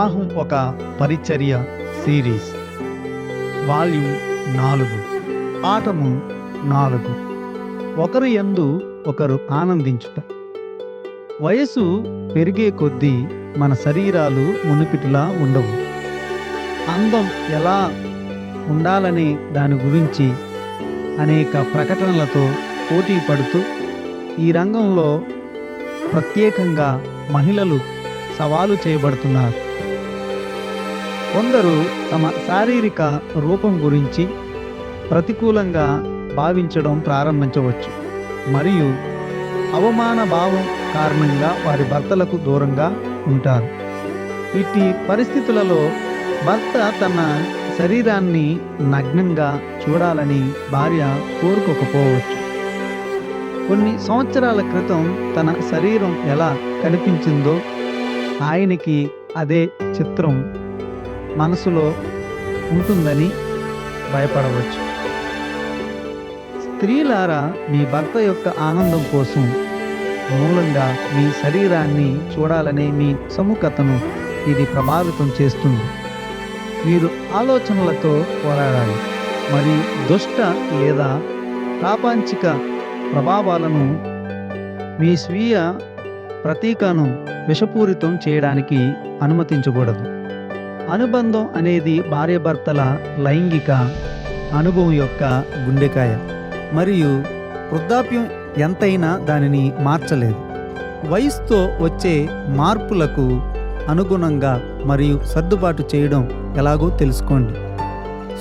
వివాహం ఒక పరిచర్య సిరీస్. వాల్యూమ్ నాలుగు. పాఠము నాలుగు. ఒకరు యందు ఒకరు ఆనందించుట. వయసు పెరిగే కొద్దీ మన శరీరాలు మునిపిటిలా ఉండవు. అందం ఎలా ఉండాలనే దాని గురించి అనేక ప్రకటనలతో పోటీ పడుతూ ఈ రంగంలో ప్రత్యేకంగా మహిళలు సవాలు చేయబడుతున్నారు. కొందరు తమ శారీరక రూపం గురించి ప్రతికూలంగా భావించడం ప్రారంభించవచ్చు. మరియు అవమాన భావం కారణంగా వారి భర్తలకు దూరంగా ఉంటారు. ఇట్టి పరిస్థితులలో భర్త తన శరీరాన్ని నగ్నంగా చూడాలని భార్య కోరుకోకపోవచ్చు. కొన్ని సంవత్సరాల క్రితం తన శరీరం ఎలా కనిపించిందో ఆయనకి అదే చిత్రం మనసులో ఉంటుందని భయపడవచ్చు. స్త్రీలారా మీ భర్త యొక్క ఆనందం కోసం మూలంగా మీ శరీరాన్ని చూడాలనే మీ సముఖతను ఇది ప్రభావితం చేస్తుంది. మీరు ఆలోచనలతో పోరాడాలి. మరి దుష్ట లేదా ప్రాపంచిక ప్రభావాలను మీ స్వీయ ప్రతీకను విషపూరితం చేయడానికి అనుమతించకూడదు. అనుబంధం అనేది భార్యాభర్తల లైంగిక అనుభవం యొక్క గుండెకాయ. మరియు వృద్ధాప్యం ఎంతైనా దానిని మార్చలేదు. వయసుతో వచ్చే మార్పులకు అనుగుణంగా మరియు సర్దుబాటు చేయడం ఎలాగో తెలుసుకోండి.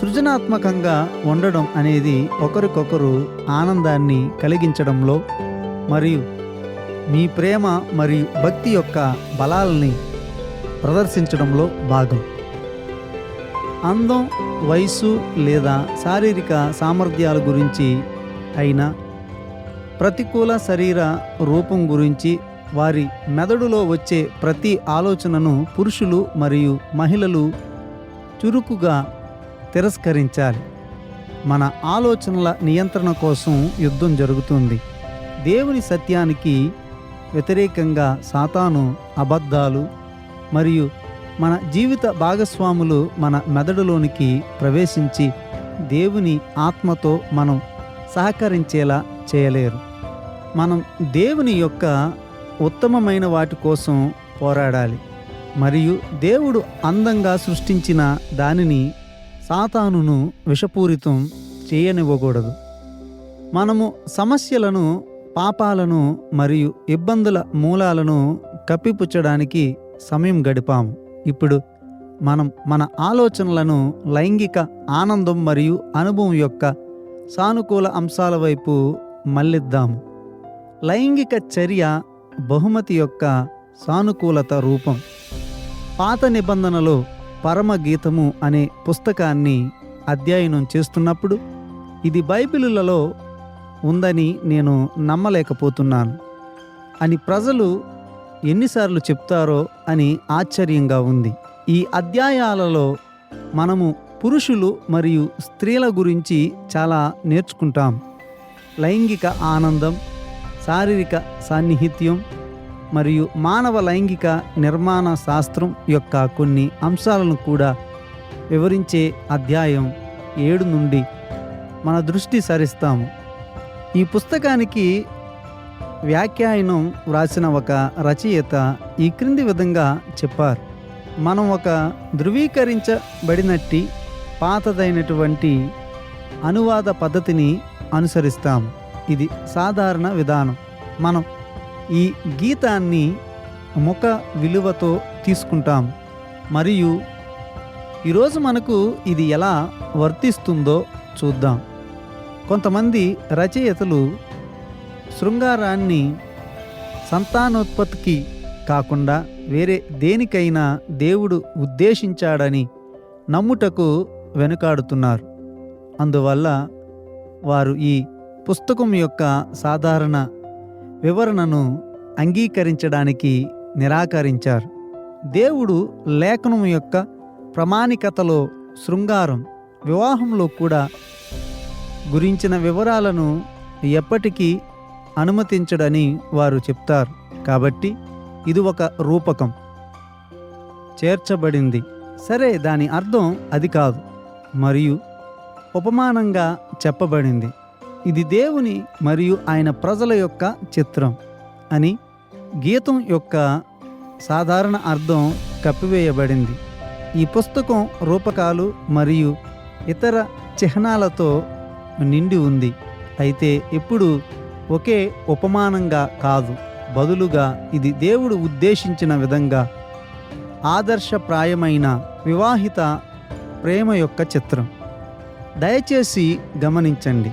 సృజనాత్మకంగా ఉండడం అనేది ఒకరికొకరు ఆనందాన్ని కలిగించడంలో మరియు మీ ప్రేమ మరియు భక్తి యొక్క బలాల్ని ప్రదర్శించడంలో భాగం. అందం వయసు లేదా శారీరక సామర్థ్యాల గురించి అయినా ప్రతికూల శరీర రూపం గురించి వారి మెదడులో వచ్చే ప్రతి ఆలోచనను పురుషులు మరియు మహిళలు చురుకుగా తిరస్కరించాలి. మన ఆలోచనల నియంత్రణ కోసం యుద్ధం జరుగుతుంది. దేవుని సత్యానికి వ్యతిరేకంగా సాతాను అబద్ధాలు మరియు మన జీవిత భాగస్వాములు మన మెదడులోనికి ప్రవేశించి దేవుని ఆత్మతో మనం సహకరించేలా చేయలేరు. మనం దేవుని యొక్క ఉత్తమమైన వాటి కోసం పోరాడాలి. మరియు దేవుడు అందంగా సృష్టించిన దానిని సాతానును విషపూరితం చేయనివ్వకూడదు. మనము సమస్యలను పాపాలను మరియు ఇబ్బందుల మూలాలను కప్పిపుచ్చడానికి సమయం గడిపాము. ఇప్పుడు మనం మన ఆలోచనలను లైంగిక ఆనందం మరియు అనుభవం యొక్క సానుకూల అంశాల వైపు మళ్ళిద్దాము. లైంగిక చర్య బహుమతి యొక్క సానుకూలత రూపం. పాత నిబంధనలో పరమగీతము అనే పుస్తకాన్ని అధ్యయనం చేస్తున్నప్పుడు ఇది బైబిలులలో ఉందని నేను నమ్మలేకపోతున్నాను. అని ప్రజలు ఎన్నిసార్లు చెప్తారో అని ఆశ్చర్యంగా ఉంది. ఈ అధ్యాయాలలో మనము పురుషులు మరియు స్త్రీల గురించి చాలా నేర్చుకుంటాం. లైంగిక ఆనందం శారీరక సాన్నిహిత్యం మరియు మానవ లైంగిక నిర్మాణ శాస్త్రం యొక్క కొన్ని అంశాలను కూడా వివరించే అధ్యాయం ఏడు నుండి మన దృష్టి సరిస్తాము. ఈ పుస్తకానికి వ్యాఖ్యానం వ్రాసిన ఒక రచయిత ఈ క్రింది విధంగా చెప్పారు. మనం ఒక ధృవీకరించబడినట్టి పాతదైనటువంటి అనువాద పద్ధతిని అనుసరిస్తాం. ఇది సాధారణ విధానం. మనం ఈ గీతాన్ని ముఖ విలువతో తీసుకుంటాం. మరియు ఈరోజు మనకు ఇది ఎలా వర్తిస్తుందో చూద్దాం. కొంతమంది రచయితలు శృంగారాన్ని సంతానోత్పత్తికి కాకుండా వేరే దేనికైనా దేవుడు ఉద్దేశించాడని నమ్ముటకు వెనుకాడుతున్నారు. అందువల్ల వారు ఈ పుస్తకం యొక్క సాధారణ వివరణను అంగీకరించడానికి నిరాకరించారు. దేవుడు లేఖనం యొక్క ప్రామాణికతలో శృంగారం వివాహంలో కూడా గురించిన వివరాలను ఎప్పటికీ అనుమతించడని వారు చెప్తారు. కాబట్టి ఇది ఒక రూపకం. చేర్చబడింది. సరే దాని అర్థం అది కాదు. మరియు ఉపమానంగా చెప్పబడింది. ఇది దేవుని మరియు ఆయన ప్రజల యొక్క చిత్రం అని గీతం యొక్క సాధారణ అర్థం కప్పివేయబడింది. ఈ పుస్తకం రూపకాలు మరియు ఇతర చిహ్నాలతో నిండి ఉంది. అయితే ఇప్పుడు ఒకే ఉపమానంగా కాదు బదులుగా ఇది దేవుడు ఉద్దేశించిన విధంగా ఆదర్శప్రాయమైన వివాహిత ప్రేమ యొక్క చిత్రం. దయచేసి గమనించండి.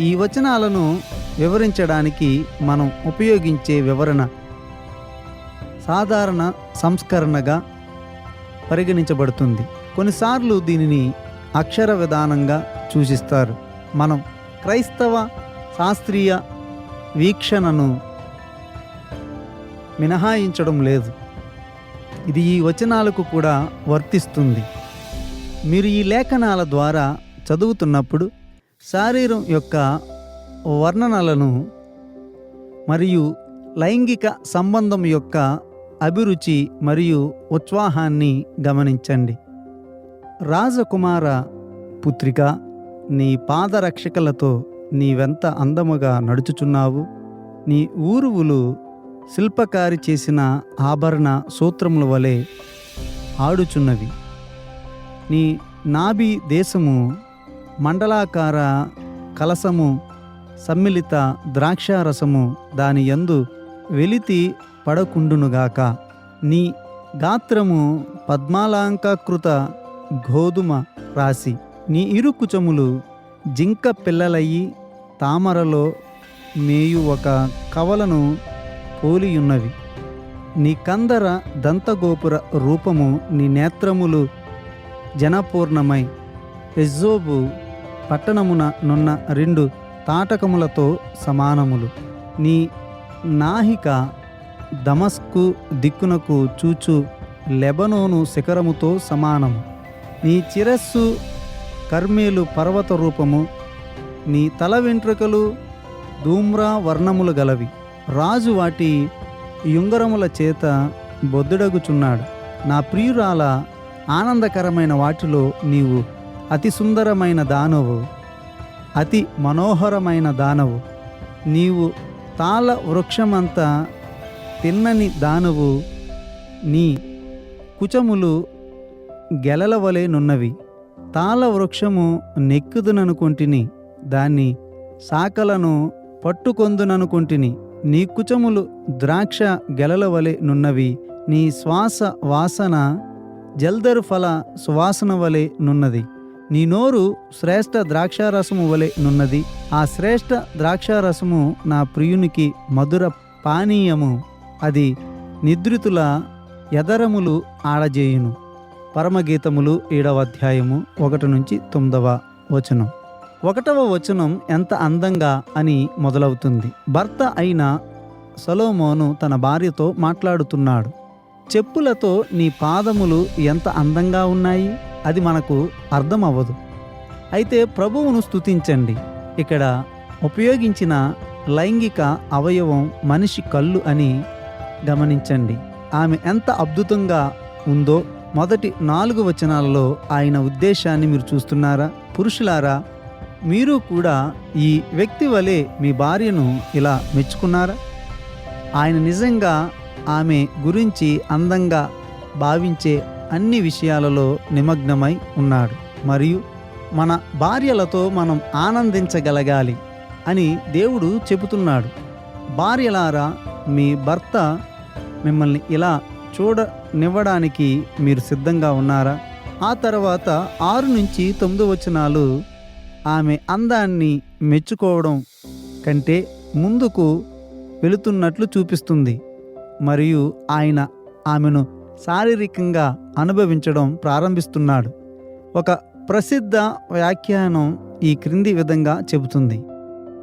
ఈ వచనాలను వివరించడానికి మనం ఉపయోగించే వివరణ సాధారణ సంస్కరణగా పరిగణించబడుతుంది. కొన్నిసార్లు దీనిని అక్షర విధానంగా సూచిస్తారు. మనం క్రైస్తవ శాస్త్రీయ వీక్షణను మినహాయించడం లేదు. ఇది ఈ వచనాలకు కూడా వర్తిస్తుంది. మీరు ఈ లేఖనాల ద్వారా చదువుతున్నప్పుడు శారీరం యొక్క వర్ణనలను మరియు లైంగిక సంబంధం యొక్క అభిరుచి మరియు ఉత్సాహాన్ని గమనించండి. రాజకుమార పుత్రిక నీ పాదరక్షకలతో నీవెంత అందముగా నడుచుచున్నావు? నీ ఊరువులు శిల్పకారి చేసిన ఆభరణ సూత్రముల వలె ఆడుచున్నవి. నీ నాభి దేశము మండలాకార కలసము సమ్మిళిత ద్రాక్షారసము దాని యందు వెలితి పడకుండునుగాక. నీ గాత్రము పద్మాలాంకాకృత గోధుమ రాశి. నీ ఇరుకుచములు జింక పిల్లలయ్యి తామరలో మేయు ఒక కవలను పోలియున్నవి. నీ కందర దంతగోపుర రూపము నీ నేత్రములు జనపూర్ణమై. ఎజ్జోబు పట్టణమున నున్న రెండు తాటకములతో సమానములు. నీ నాహిక దమస్కు దిక్కునకు చూచు లెబనోను శిఖరముతో సమానము. నీ చిరస్సు కర్మేలు పర్వత రూపము నీ తల వెంట్రుకలు ధూమ్రా వర్ణములు గలవి. రాజు వాటి యుంగరముల చేత బొద్దుడగుచున్నాడు. నా ప్రియురాల ఆనందకరమైన వాటిలో నీవు అతి సుందరమైన దానవు అతి మనోహరమైన దానవు. నీవు తాళ వృక్షమంతా తిన్నని దానవు నీ కుచములు గెలల వలె నున్నవి. తాళ వృక్షము నెక్కుదుననుకొంటిని దాన్ని సాకలను పట్టుకొందుననుకుంటుని నీ కుచములు ద్రాక్ష గెలల వలె నున్నవి నీ శ్వాస వాసన జల్దరు ఫల సువాసన వలె నున్నది. నీ నోరు శ్రేష్ఠ ద్రాక్షారసము వలె నున్నది. ఆ శ్రేష్ఠ ద్రాక్షారసము నా ప్రియునికి మధుర పానీయము. అది నిద్రితుల ఎదరములు ఆడజేయును. పరమగీతములు ఏడవ అధ్యాయము ఒకటి నుంచి తొమ్మిదవ వచనం. ఒకటవ వచనం ఎంత అందంగా అని మొదలవుతుంది. భర్త అయిన సలోమోను తన భార్యతో మాట్లాడుతున్నాడు. చెప్పులతో నీ పాదములు ఎంత అందంగా ఉన్నాయి? అది మనకు అర్థం అవ్వదు అయితే ప్రభువును స్తుతించండి. ఇక్కడ ఉపయోగించిన లైంగిక అవయవం మనిషి కళ్ళు అని గమనించండి. ఆమె ఎంత అద్భుతంగా ఉందో మొదటి నాలుగు వచనాలలో ఆయన ఉద్దేశాన్ని మీరు చూస్తున్నారా? పురుషులారా మీరు కూడా ఈ వ్యక్తి వలె మీ భార్యను ఇలా మెచ్చుకున్నారా? ఆయన నిజంగా ఆమె గురించి అందంగా భావించే అన్ని విషయాలలో నిమగ్నమై ఉన్నాడు. మరియు మన భార్యలతో మనం ఆనందించగలగాలి అని దేవుడు చెబుతున్నాడు. భార్యలారా మీ భర్త మిమ్మల్ని ఇలా చూడనివ్వడానికి మీరు సిద్ధంగా ఉన్నారా? ఆ తర్వాత ఆరు నుంచి తొమ్మిది వచనాలు ఆమె అందాన్ని మెచ్చుకోవడం కంటే ముందుకు వెళుతున్నట్లు చూపిస్తుంది. మరియు ఆయన ఆమెను శారీరకంగా అనుభవించడం ప్రారంభిస్తున్నాడు. ఒక ప్రసిద్ధ వ్యాఖ్యానం ఈ క్రింది విధంగా చెబుతుంది.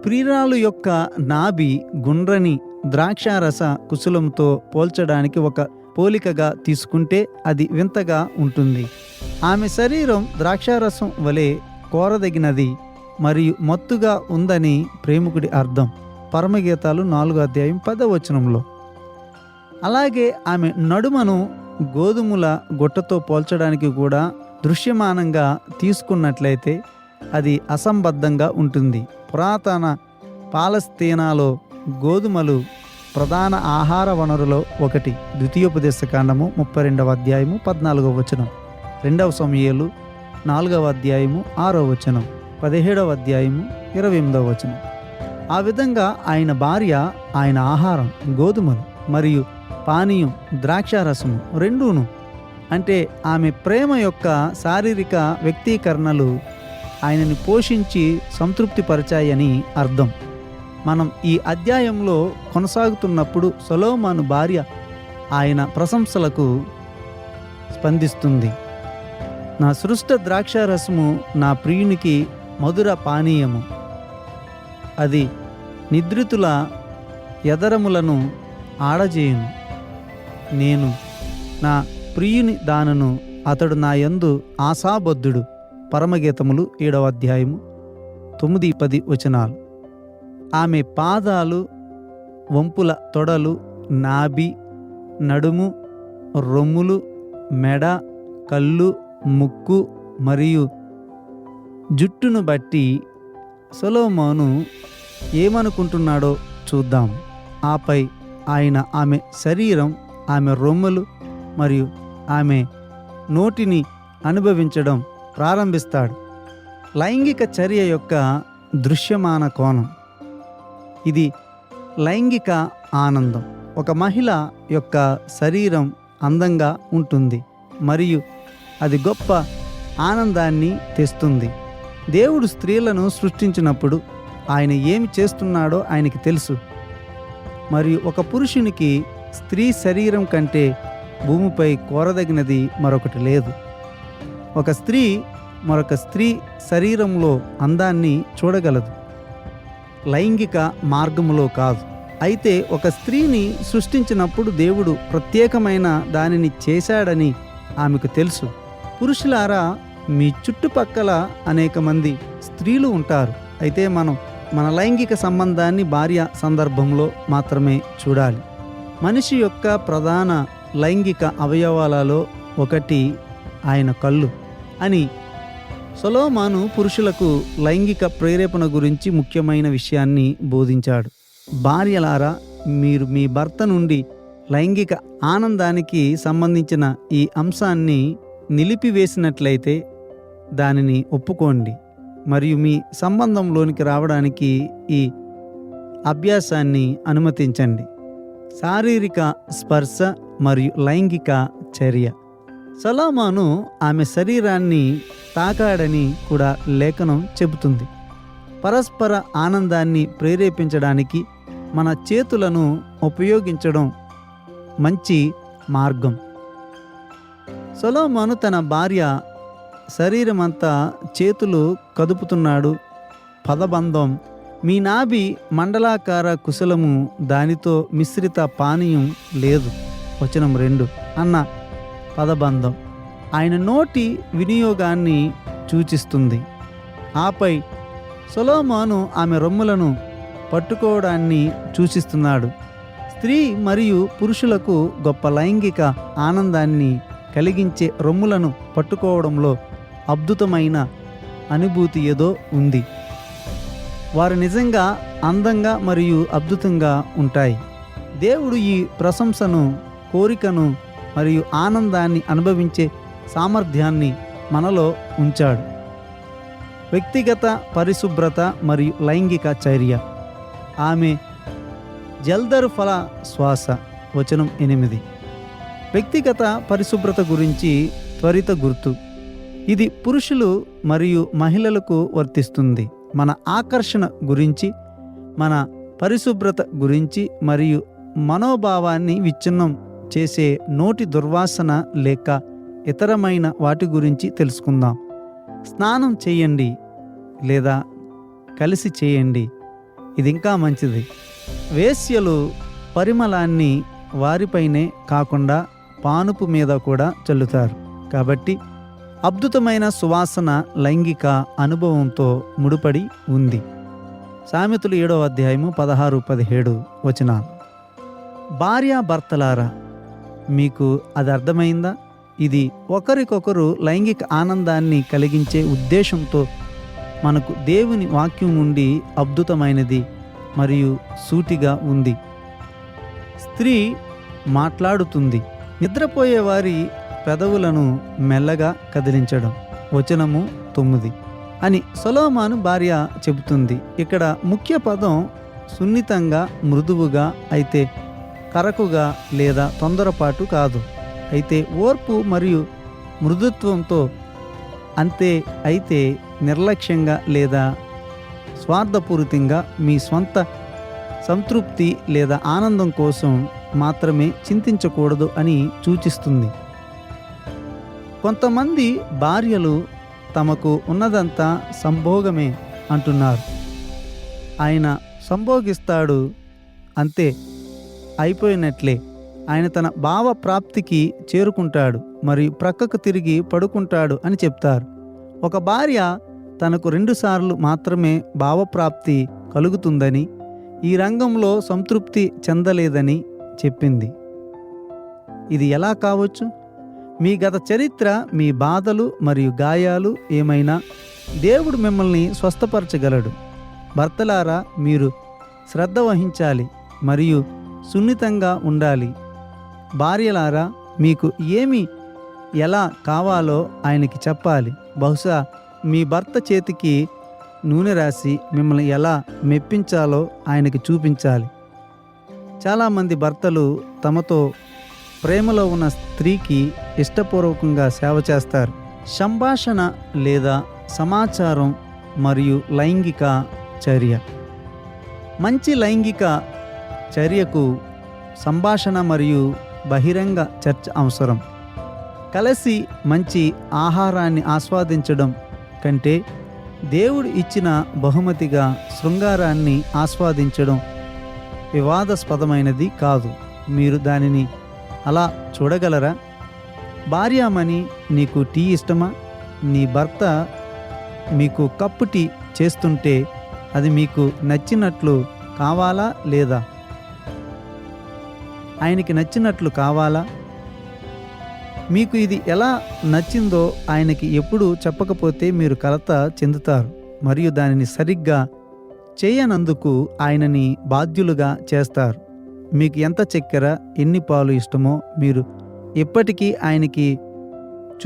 ప్రియురాలు యొక్క నాభి గుండ్రని ద్రాక్షారస కుశలంతో పోల్చడానికి ఒక పోలికగా తీసుకుంటే అది వింతగా ఉంటుంది. ఆమె శరీరం ద్రాక్షారసం వలె కోరదగినది మరియు మత్తుగా ఉందని ప్రేమికుడి అర్థం. పరమగీతాలు నాలుగో అధ్యాయం పదవచనంలో అలాగే ఆమె నడుమను గోధుమల గుట్టతో పోల్చడానికి కూడా దృశ్యమానంగా తీసుకున్నట్లయితే అది అసంబద్ధంగా ఉంటుంది. పురాతన పాలస్తీనాలో గోధుమలు ప్రధాన ఆహార వనరులో ఒకటి. ద్వితీయోపదేశ కాండము ముప్పై రెండవ అధ్యాయము పద్నాలుగవ వచనం. రెండవ సమయాలు నాలుగవ అధ్యాయము ఆరో వచనం పదిహేడవ అధ్యాయము ఇరవై ఎనిమిదవ వచనం. ఆ విధంగా ఆయన భార్య ఆయన ఆహారం గోధుమలు మరియు పానీయం ద్రాక్షారసము రెండూను. అంటే ఆమె ప్రేమ యొక్క శారీరక వ్యక్తీకరణలు ఆయనని పోషించి సంతృప్తిపరిచాయని అర్థం. మనం ఈ అధ్యాయంలో కొనసాగుతున్నప్పుడు సొలోమాను భార్య ఆయన ప్రశంసలకు స్పందిస్తుంది. నా సృష్ట ద్రాక్షారసము నా ప్రియునికి మధుర పానీయము. అది నిద్రితుల ఎదరములను ఆడజేయును. నేను నా ప్రియుని దానను అతడు నా యందు ఆశాబద్ధుడు. పరమగీతములు ఏడవ అధ్యాయము తొమ్మిది పది వచనాలు. ఆమె పాదాలు వంపుల తొడలు నాభి నడుము రొమ్ములు మెడ కళ్ళు ముక్కు మరియు జుట్టును బట్టి సొలోమోను ఏమనుకుంటున్నాడో చూద్దాం. ఆపై ఆయన ఆమె శరీరం ఆమె రొమ్ములు మరియు ఆమె నోటిని అనుభవించడం ప్రారంభిస్తాడు. లైంగిక చర్య యొక్క దృశ్యమాన కోణం. ఇది లైంగిక ఆనందం. ఒక మహిళ యొక్క శరీరం అందంగా ఉంటుంది మరియు అది గొప్ప ఆనందాన్ని తెస్తుంది. దేవుడు స్త్రీలను సృష్టించినప్పుడు ఆయన ఏమి చేస్తున్నాడో ఆయనకి తెలుసు. మరియు ఒక పురుషునికి స్త్రీ శరీరం కంటే భూమిపై కోరదగినది మరొకటి లేదు. ఒక స్త్రీ మరొక స్త్రీ శరీరంలో అందాన్ని చూడగలదు. లైంగిక మార్గములో కాదు. అయితే ఒక స్త్రీని సృష్టించినప్పుడు దేవుడు ప్రత్యేకమైన దానిని చేశాడని ఆమెకు తెలుసు. పురుషులారా మీ చుట్టుపక్కల అనేక మంది స్త్రీలు ఉంటారు. అయితే మనం మన లైంగిక సంబంధాన్ని భార్య సందర్భంలో మాత్రమే చూడాలి. మనిషి యొక్క ప్రధాన లైంగిక అవయవాలలో ఒకటి ఆయన కళ్ళు అని సొలోమాను పురుషులకు లైంగిక ప్రేరేపణ గురించి ముఖ్యమైన విషయాన్ని బోధించాడు. భార్యలారా మీరు మీ భర్త నుండి లైంగిక ఆనందానికి సంబంధించిన ఈ అంశాన్ని నిలిపివేసినట్లయితే దానిని ఒప్పుకోండి. మరియు మీ సంబంధంలోనికి రావడానికి ఈ అభ్యాసాన్ని అనుమతించండి. శారీరక స్పర్శ మరియు లైంగిక చర్య. సలామాను ఆమె శరీరాన్ని తాకాడని కూడా లేఖనం చెబుతుంది. పరస్పర ఆనందాన్ని ప్రేరేపించడానికి మన చేతులను ఉపయోగించడం మంచి మార్గం. సొలోమోను తన భార్య శరీరమంతా చేతులు కదుపుతున్నాడు. పదబంధం. మీ నాభి మండలాకార కుశలము దానితో మిశ్రిత పానీయం లేదు. వచనం రెండు. అన్న పదబంధం. ఆయన నోటి వినియోగాన్ని సూచిస్తుంది. ఆపై సొలోమాను ఆమె రొమ్ములను పట్టుకోవడాన్ని సూచిస్తున్నాడు. స్త్రీ మరియు పురుషులకు గొప్ప లైంగిక ఆనందాన్ని కలిగించే రొమ్ములను పట్టుకోవడంలో అద్భుతమైన అనుభూతి ఏదో ఉంది. వారు నిజంగా అందంగా మరియు అద్భుతంగా ఉంటాయి. దేవుడు ఈ ప్రశంసను కోరికను మరియు ఆనందాన్ని అనుభవించే సామర్థ్యాన్ని మనలో ఉంచాడు. వ్యక్తిగత పరిశుభ్రత మరియు లైంగిక చర్య. ఆమె జల్దరు ఫల శ్వాస. వచనం ఎనిమిది. వ్యక్తిగత పరిశుభ్రత గురించి త్వరిత గుర్తు. ఇది పురుషులు మరియు మహిళలకు వర్తిస్తుంది. మన ఆకర్షణ గురించి మన పరిశుభ్రత గురించి మరియు మనోభావాన్ని విచ్ఛిన్నం చేసే నోటి దుర్వాసన లేక ఇతరమైన వాటి గురించి తెలుసుకుందాం. స్నానం చేయండి లేదా కలిసి చేయండి. ఇది ఇంకా మంచిది. వేశ్యలు పరిమళాన్ని వారిపైనే కాకుండా పానుపు మీద కూడా చల్లుతారు. కాబట్టి అద్భుతమైన సువాసన లైంగిక అనుభవంతో ముడిపడి ఉంది. సామెతలు ఏడవ అధ్యాయము పదహారు పదిహేడు వచనాలు. భార్యాభర్తలారా మీకు అది అర్థమైందా? ఇది ఒకరికొకరు లైంగిక ఆనందాన్ని కలిగించే ఉద్దేశంతో మనకు దేవుని వాక్యం నుండి అద్భుతమైనది మరియు సూటిగా ఉంది. స్త్రీ మాట్లాడుతుంది. నిద్రపోయే వారి పెదవులను మెల్లగా కదిలించడం. వచనము తొమ్మిది. అని సొలోమాను భార్య చెబుతుంది. ఇక్కడ ముఖ్య పదం సున్నితంగా మృదువుగా అయితే కరకుగా లేదా తొందరపాటు కాదు. అయితే ఓర్పు మరియు మృదుత్వంతో అంతే అయితే నిర్లక్ష్యంగా లేదా స్వార్థపూరితంగా మీ స్వంత సంతృప్తి లేదా ఆనందం కోసం మాత్రమే చింతించకూడదు అని సూచిస్తుంది. కొంతమంది భార్యలు తమకు ఉన్నదంతా సంభోగమే అంటున్నారు. ఆయన సంభోగిస్తాడు అంతే అయిపోయినట్లే. ఆయన తన భావ ప్రాప్తికి చేరుకుంటాడు మరియు ప్రక్కకు తిరిగి పడుకుంటాడు అని చెప్తారు. ఒక భార్య తనకు రెండుసార్లు మాత్రమే భావప్రాప్తి కలుగుతుందని ఈ రంగంలో సంతృప్తి చెందలేదని చెప్పింది. ఇది ఎలా కావచ్చు? మీ గత చరిత్ర మీ బాధలు మరియు గాయాలు ఏమైనా దేవుడు మిమ్మల్ని స్వస్థపరచగలడు. భర్తలారా మీరు శ్రద్ధ వహించాలి మరియు సున్నితంగా ఉండాలి. భార్యలారా మీకు ఏమి ఎలా కావాలో ఆయనకి చెప్పాలి. బహుశా మీ భర్త చేతికి నూనె రాసి మిమ్మల్ని ఎలా మెప్పించాలో ఆయనకి చూపించాలి. చాలామంది భర్తలు తమతో ప్రేమలో ఉన్న స్త్రీకి ఇష్టపూర్వకంగా సేవ చేస్తారు. సంభాషణ లేదా సమాచారం మరియు లైంగిక చర్య. మంచి లైంగిక చర్యకు సంభాషణ మరియు బహిరంగ చర్చ అవసరం. కలిసి మంచి ఆహారాన్ని ఆస్వాదించడం కంటే దేవుడు ఇచ్చిన బహుమతిగా శృంగారాన్ని ఆస్వాదించడం వివాదాస్పదమైనది కాదు. మీరు దానిని అలా చూడగలరా? భార్యామణి నీకు టీ ఇష్టమా? నీ భర్త మీకు కప్పు టీ చేస్తుంటే అది మీకు నచ్చినట్లు కావాలా లేదా? ఆయనకి నచ్చినట్లు కావాలా? మీకు ఇది ఎలా నచ్చిందో ఆయనకి ఎప్పుడు చెప్పకపోతే మీరు కలత చెందుతారు. మరియు దానిని సరిగ్గా చేయనందుకు ఆయనని బాధ్యులుగా చేస్తారు. మీకు ఎంత చక్కెర ఎన్ని పాలు ఇష్టమో మీరు ఇప్పటికీ ఆయనకి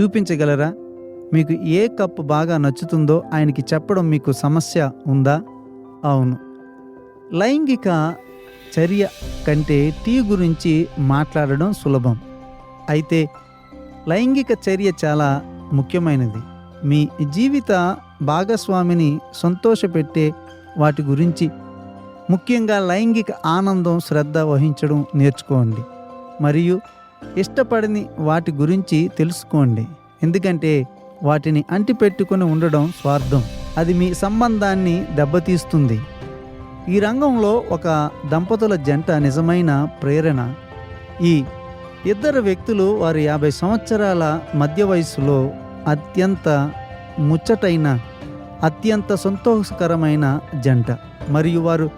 చూపించగలరా? మీకు ఏ కప్పు బాగా నచ్చుతుందో ఆయనకి చెప్పడం మీకు సమస్య ఉందా? అవును. లైంగిక చర్య కంటే టీ గురించి మాట్లాడడం సులభం. అయితే లైంగిక చర్య చాలా ముఖ్యమైనది. మీ జీవిత భాగస్వామిని సంతోషపెట్టే వాటి గురించి ముఖ్యంగా లైంగిక ఆనందం శ్రద్ధ వహించడం నేర్చుకోండి. మరియు ఇష్టపడని వాటి గురించి తెలుసుకోండి. ఎందుకంటే వాటిని అంటిపెట్టుకుని ఉండడం స్వార్థం. అది మీ సంబంధాన్ని దెబ్బతీస్తుంది. ఈ రంగంలో ఒక దంపతుల జంట నిజమైన ప్రేరణ. ఈ ఇద్దరు వ్యక్తులు వారి యాభై సంవత్సరాల మధ్య వయసులో అత్యంత ముచ్చటైన అత్యంత సంతోషకరమైన జంట. మరియు వారు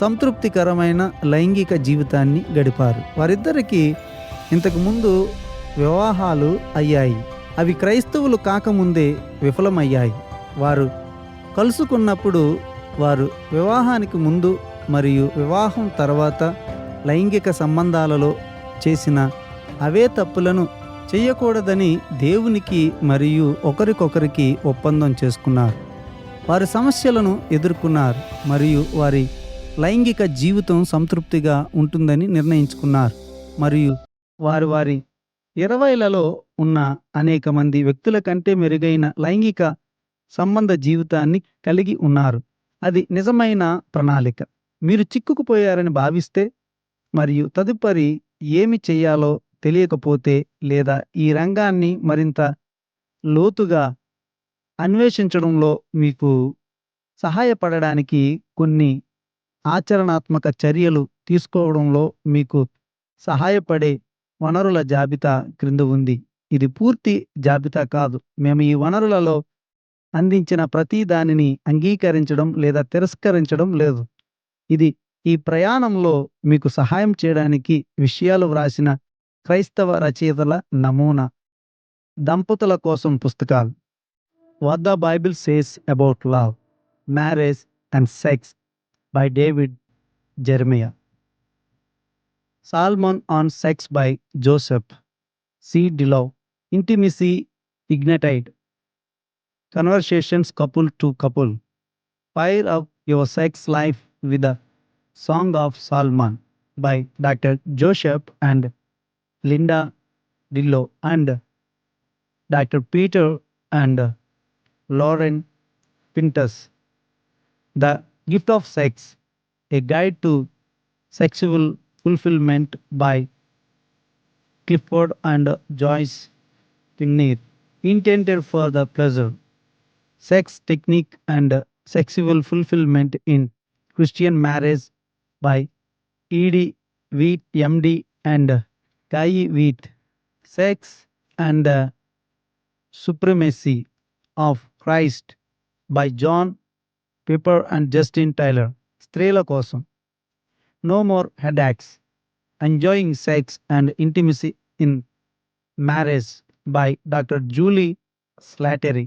సంతృప్తికరమైన లైంగిక జీవితాన్ని గడిపారు. వారిద్దరికీ ఇంతకుముందు వివాహాలు అయ్యాయి. అవి క్రైస్తవులు కాకముందే విఫలమయ్యాయి. వారు కలుసుకున్నప్పుడు వారు వివాహానికి ముందు మరియు వివాహం తర్వాత లైంగిక సంబంధాలలో చేసిన అవే తప్పులను చేయకూడదని దేవునికి మరియు ఒకరికొకరికి ఒప్పందం చేసుకున్నారు. వారి సమస్యలను ఎదుర్కొన్నారు మరియు వారి లైంగిక జీవితం సంతృప్తిగా ఉంటుందని నిర్ణయించుకున్నారు. మరియు వారు వారి ఇరవైలలో ఉన్న అనేక మంది వ్యక్తుల కంటే మెరుగైన లైంగిక సంబంధ జీవితాన్ని కలిగి ఉన్నారు. అది నిజమైన ప్రణాళిక. మీరు చిక్కుకుపోయారని భావిస్తే మరియు తదుపరి ఏమి చేయాలో తెలియకపోతే లేదా ఈ రంగాన్ని మరింత లోతుగా అన్వేషించడంలో మీకు సహాయపడడానికి కొన్ని ఆచరణాత్మక చర్యలు తీసుకోవడంలో మీకు సహాయపడే వనరుల జాబితా క్రింద ఉంది. ఇది పూర్తి జాబితా కాదు. మేము ఈ వనరులలో అందించిన ప్రతి దానిని అంగీకరించడం లేదా తిరస్కరించడం లేదు. ఇది ఈ ప్రయాణంలో మీకు సహాయం చేయడానికి విషయాలు వ్రాసిన క్రైస్తవ రచయితల నమూనా. దంపతుల కోసం పుస్తకాలు. What the Bible Says About Love, Marriage and Sex by David Jeremiah. Salmon on Sex by Joseph C. Dillow. Intimacy Ignited. Conversations couple to couple. Fire up your sex life with the Song of Salmon by Dr. Joseph and Linda Dillo and Dr. Peter and Lauren Pintus. The Gift of Sex, a guide to sexual fulfillment by Clifford and Joyce Tignir, intended for the pleasure, sex technique, and sexual fulfillment in Christian marriage by E.D. Wheat, M.D. and Guy Wheat, Sex and the Supremacy of Christ by John Piper and Justin Tyler. స్త్రీల కోసం no more headaches enjoying sex and intimacy in marriage by Dr. Julie Slattery.